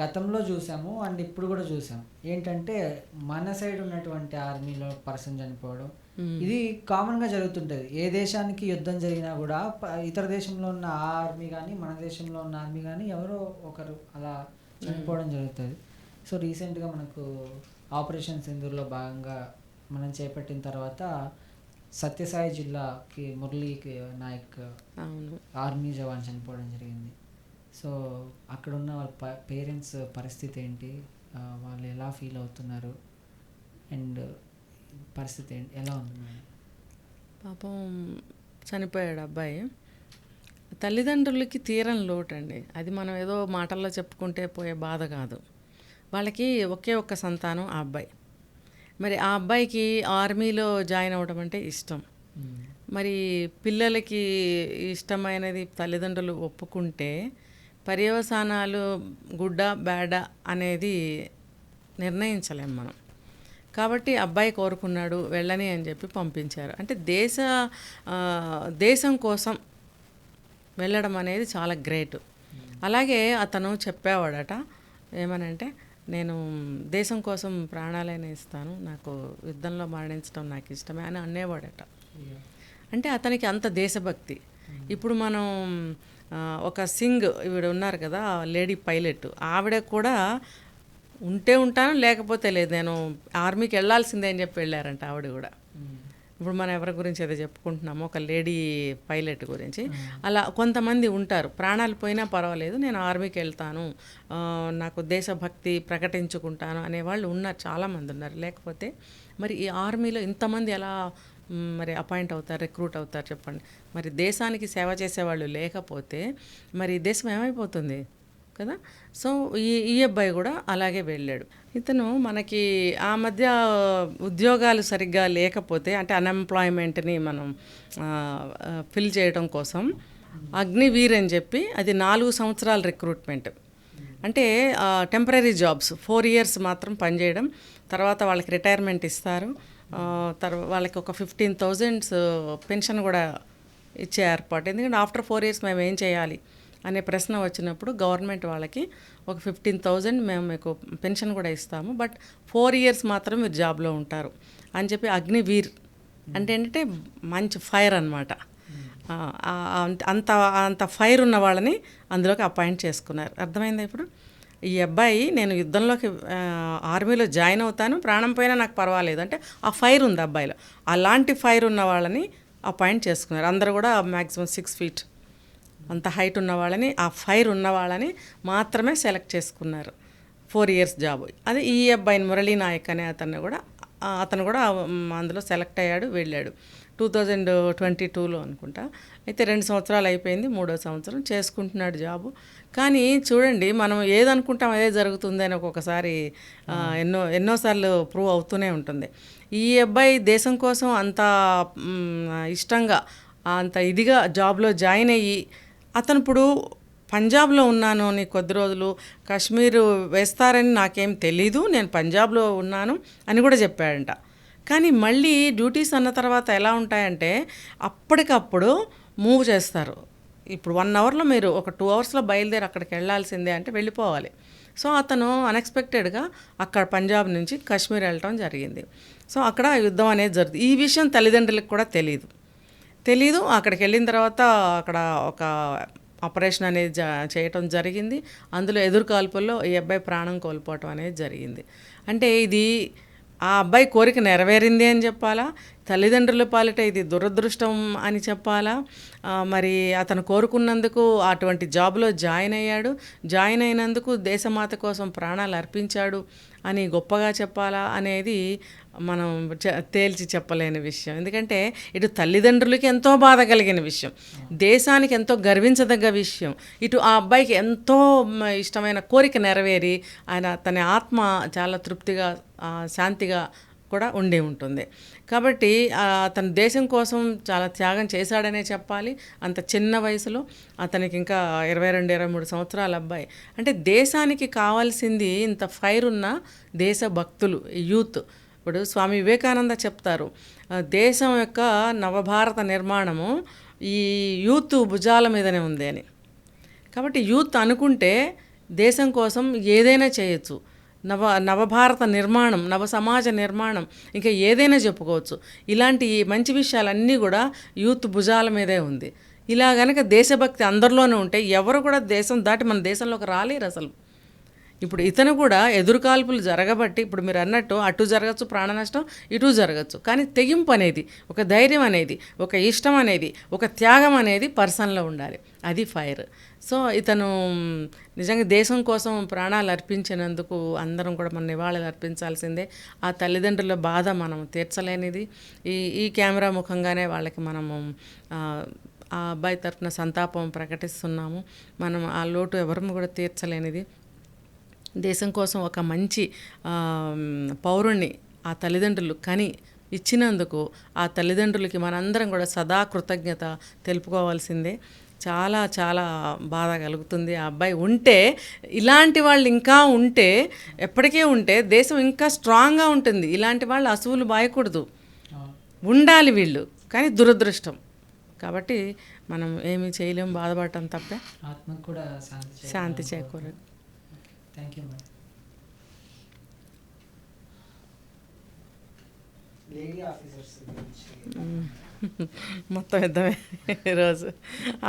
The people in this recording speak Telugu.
గతంలో చూసాము అండ్ ఇప్పుడు కూడా చూసాం. ఏంటంటే మన సైడ్ ఉన్నటువంటి ఆర్మీలో పర్సన్ చనిపోవడం ఇది కామన్గా జరుగుతుంటుంది. ఏ దేశానికి యుద్ధం జరిగినా కూడా ఇతర దేశంలో ఉన్న ఆ ఆర్మీ కానీ మన దేశంలో ఉన్న ఆర్మీ కానీ ఎవరో ఒకరు అలా చనిపోవడం జరుగుతుంది. సో రీసెంట్గా మనకు ఆపరేషన్ సింధూర్లో భాగంగా మనం చేపట్టిన తర్వాత సత్యసాయి జిల్లాకి మురళీకి నాయక్ ఆర్మీ జవాన్ చనిపోవడం జరిగింది. సో అక్కడ ఉన్న వాళ్ళ పేరెంట్స్ పరిస్థితి ఏంటి? వాళ్ళు ఎలా ఫీల్ అవుతున్నారు? అండ్ పరిస్థితి ఏంటి? ఎలా ఉంది మేడం? పాపం చనిపోయాడు అబ్బాయి. తల్లిదండ్రులకి తీరని లోటు అండి అది మనం ఏదో మాటల్లో చెప్పుకుంటే పోయే బాధ కాదు. వాళ్ళకి ఒకే ఒక్క సంతానం ఆ అబ్బాయి. మరి ఆ అబ్బాయికి ఆర్మీలో జాయిన్ అవ్వడం అంటే ఇష్టం. మరి పిల్లలకి ఇష్టమైనది తల్లిదండ్రులు ఒప్పుకుంటే పర్యవసానాలు గుడ్డ బ్యాడ అనేది నిర్ణయించలేం మనం. కాబట్టి అబ్బాయి కోరుకున్నాడు వెళ్ళని అని చెప్పి పంపించారు. అంటే దేశ దేశం కోసం వెళ్ళడం అనేది చాలా గ్రేట్. అలాగే అతను చెప్పేవాడట ఏమనంటే నేను దేశం కోసం ప్రాణాలైనా ఇస్తాను నాకు యుద్ధంలో మరణించడం నాకు ఇష్టమే అని అనేవాడట. అంటే అతనికి అంత దేశభక్తి. ఇప్పుడు మనం ఒక సింగ్ ఈవిడ ఉన్నారు కదా లేడీ పైలట్. ఆవిడ కూడా ఉంటే ఉంటాను లేకపోతే లేదు. నేను ఆర్మీకి వెళ్ళాల్సిందే అని చెప్పి వెళ్ళారంట ఆవిడ కూడా. ఇప్పుడు మనం ఎవరి గురించి ఏదో చెప్పుకుంటున్నామో ఒక లేడీ పైలట్ గురించి. అలా కొంతమంది ఉంటారు. ప్రాణాలు పోయినా పర్వాలేదు నేను ఆర్మీకి వెళ్తాను నాకు దేశభక్తి ప్రకటించుకుంటాను అనేవాళ్ళు ఉన్నారు చాలామంది ఉన్నారు. లేకపోతే మరి ఈ ఆర్మీలో ఇంతమంది ఎలా మరి అపాయింట్ అవుతారు రిక్రూట్ అవుతారు చెప్పండి. మరి దేశానికి సేవ చేసేవాళ్ళు లేకపోతే మరి దేశం ఏమైపోతుంది కదా? సో ఈ ఈ అబ్బాయి కూడా అలాగే వెళ్ళాడు. ఇతను మనకి ఆ మధ్య ఉద్యోగాలు సరిగ్గా లేకపోతే అంటే అన్ఎంప్లాయ్మెంట్ని మనం ఫిల్ చేయడం కోసం అగ్నివీర్ అని చెప్పి అది నాలుగు సంవత్సరాల రిక్రూట్మెంట్ అంటే టెంపరీ జాబ్స్ ఫోర్ ఇయర్స్ మాత్రం పనిచేయడం తర్వాత వాళ్ళకి రిటైర్మెంట్ ఇస్తారు. తర్వాత వాళ్ళకి ఒక ఫిఫ్టీన్ థౌజండ్స్ పెన్షన్ కూడా ఇచ్చే ఏర్పాటు. ఎందుకంటే ఆఫ్టర్ ఫోర్ ఇయర్స్ మేము ఏం చేయాలి అనే ప్రశ్న వచ్చినప్పుడు గవర్నమెంట్ వాళ్ళకి ఒక ఫిఫ్టీన్ థౌజండ్ మేము మీకు పెన్షన్ కూడా ఇస్తాము. బట్ ఫోర్ ఇయర్స్ మాత్రం మీరు జాబ్లో ఉంటారు అని చెప్పి అగ్నివీర్ అంటే ఏంటంటే మంచి ఫైర్ అనమాట అంత అంత ఫైర్ ఉన్న వాళ్ళని అందులోకి అపాయింట్ చేసుకున్నారు. అర్థమైందా ఇప్పుడు? ఈ అబ్బాయి నేను యుద్ధంలోకి ఆర్మీలో జాయిన్ అవుతాను ప్రాణం పోయినా నాకు పర్వాలేదు. అంటే ఆ ఫైర్ ఉంది అబ్బాయిలో. అలాంటి ఫైర్ ఉన్న వాళ్ళని అపాయింట్ చేసుకున్నారు. అందరూ కూడా మ్యాక్సిమం సిక్స్ ఫీట్ అంత హైట్ ఉన్న వాళ్ళని ఆ ఫైర్ ఉన్న వాళ్ళని మాత్రమే సెలెక్ట్ చేసుకున్నారు. Four years job. అదే ఈ అబ్బాయిని మురళీ నాయక్ అనే అతన్ని కూడా అతను కూడా అందులో సెలెక్ట్ అయ్యాడు వెళ్ళాడు. టూ థౌజండ్ ట్వంటీ టూలో అనుకుంటా. అయితే రెండు సంవత్సరాలు అయిపోయింది మూడో సంవత్సరం చేసుకుంటున్నాడు జాబు. కానీ చూడండి మనం ఏదనుకుంటాం అదే జరుగుతుంది అని ఒక్కొక్కసారి ఎన్నో ఎన్నోసార్లు ప్రూవ్ అవుతూనే ఉంటుంది. ఈ అబ్బాయి దేశం కోసం అంత ఇష్టంగా అంత ఇదిగా జాబ్లో జాయిన్ అయ్యి అతను ఇప్పుడు పంజాబ్లో ఉన్నాను అని కొద్ది రోజులు కాశ్మీర్ వేస్తారని నాకేం తెలీదు నేను పంజాబ్లో ఉన్నాను అని కూడా చెప్పాడంట. కానీ మళ్ళీ డ్యూటీస్ అన్న తర్వాత ఎలా ఉంటాయంటే అప్పటికప్పుడు మూవ్ చేస్తారు. ఇప్పుడు వన్ అవర్లో మీరు ఒక టూ అవర్స్లో బయలుదేరి అక్కడికి వెళ్ళాల్సిందే అంటే వెళ్ళిపోవాలి. సో అతను అన్ఎక్స్పెక్టెడ్గా అక్కడ పంజాబ్ నుంచి కాశ్మీర్ వెళ్ళటం జరిగింది. సో అక్కడ యుద్ధం అనేది జరుగుతుంది ఈ విషయం తల్లిదండ్రులకు కూడా తెలియదు తెలీదు అక్కడికి వెళ్ళిన తర్వాత అక్కడ ఒక ఆపరేషన్ అనేది జ చేయటం జరిగింది. అందులో ఎదురు కాల్పుల్లో ఈ అబ్బాయి ప్రాణం కోల్పోవటం అనేది జరిగింది. అంటే ఇది ఆ అబ్బాయి కోరిక నెరవేరింది అని చెప్పాలా? తల్లిదండ్రుల పాలిట ఇది దురదృష్టం అని చెప్పాలా? మరి అతను కోరుకున్నందుకు అటువంటి జాబ్లో జాయిన్ అయ్యాడు. జాయిన్ అయినందుకు దేశమాత కోసం ప్రాణాలు అర్పించాడు అని గొప్పగా చెప్పాలా అనేది మనం చ- తేల్చి చెప్పలేని విషయం. ఎందుకంటే ఇటు తల్లిదండ్రులకి ఎంతో బాధ కలిగిన విషయం. దేశానికి ఎంతో గర్వించదగ్గ విషయం. ఇటు ఆ అబ్బాయికి ఎంతో ఇష్టమైన కోరిక నెరవేరి ఆయన తన ఆత్మ చాలా తృప్తిగా శాంతిగా కూడా ఉండి ఉంటుంది. కాబట్టి అతను దేశం కోసం చాలా త్యాగం చేశాడనే చెప్పాలి. అంత చిన్న వయసులో అతనికి ఇంకా ఇరవై రెండు ఇరవై మూడు సంవత్సరాల అబ్బాయి. అంటే దేశానికి కావాల్సింది ఇంత ఫైర్ ఉన్న దేశభక్తులు యూత్. ఇప్పుడు స్వామి వివేకానంద చెప్తారు దేశం యొక్క నవభారత నిర్మాణము ఈ యూత్ భుజాల మీదనే ఉంది అని. కాబట్టి యూత్ అనుకుంటే దేశం కోసం ఏదైనా చేయొచ్చు. నవ నవభారత నిర్మాణం నవ సమాజ నిర్మాణం ఇంకా ఏదైనా చెప్పుకోవచ్చు. ఇలాంటి ఈ మంచి విషయాలన్నీ కూడా యూత్ భుజాల మీదే ఉంది. ఇలా గనక దేశభక్తి అందరిలోనే ఉంటే ఎవరు కూడా దేశం దాటి మన దేశంలోకి రాలేరు అసలు. ఇప్పుడు ఇతను కూడా ఎదురుకాల్పులు జరగబట్టి ఇప్పుడు మీరు అన్నట్టు అటు జరగచ్చు ప్రాణ నష్టం ఇటు జరగచ్చు. కానీ తెగింపు అనేది ఒక ధైర్యం అనేది ఒక ఇష్టం అనేది ఒక త్యాగం అనేది పర్సన్లో ఉండాలి. అది ఫైర్. సో ఇతను నిజంగా దేశం కోసం ప్రాణాలు అర్పించినందుకు అందరం కూడా మన నివాళులు అర్పించాల్సిందే. ఆ తల్లిదండ్రుల బాధ మనం తీర్చలేనిది. ఈ ఈ కెమెరా ముఖంగానే వాళ్ళకి మనము ఆ, అబ్బాయి తరఫున సంతాపం ప్రకటిస్తున్నాము. మనం ఆ లోటు ఎవరు కూడా తీర్చలేనిది. దేశం కోసం ఒక మంచి పౌరుణ్ణి ఆ తల్లిదండ్రులు కని ఇచ్చినందుకు ఆ తల్లిదండ్రులకి మనందరం కూడా సదా కృతజ్ఞత తెలుపుకోవాల్సిందే. చాలా చాలా బాధ కలుగుతుంది. ఆ అబ్బాయి ఉంటే ఇలాంటి వాళ్ళు ఇంకా ఉంటే ఎప్పటికే ఉంటే దేశం ఇంకా స్ట్రాంగ్గా ఉంటుంది. ఇలాంటి వాళ్ళు అసువులు బాయకూడదు. ఉండాలి వీళ్ళు కానీ దురదృష్టం. కాబట్టి మనం ఏమీ చేయలేం బాధపడటం తప్పే. శాంతి చేకూరదు thank you madam lady officers మొత్తం యుద్ధమే ఈరోజు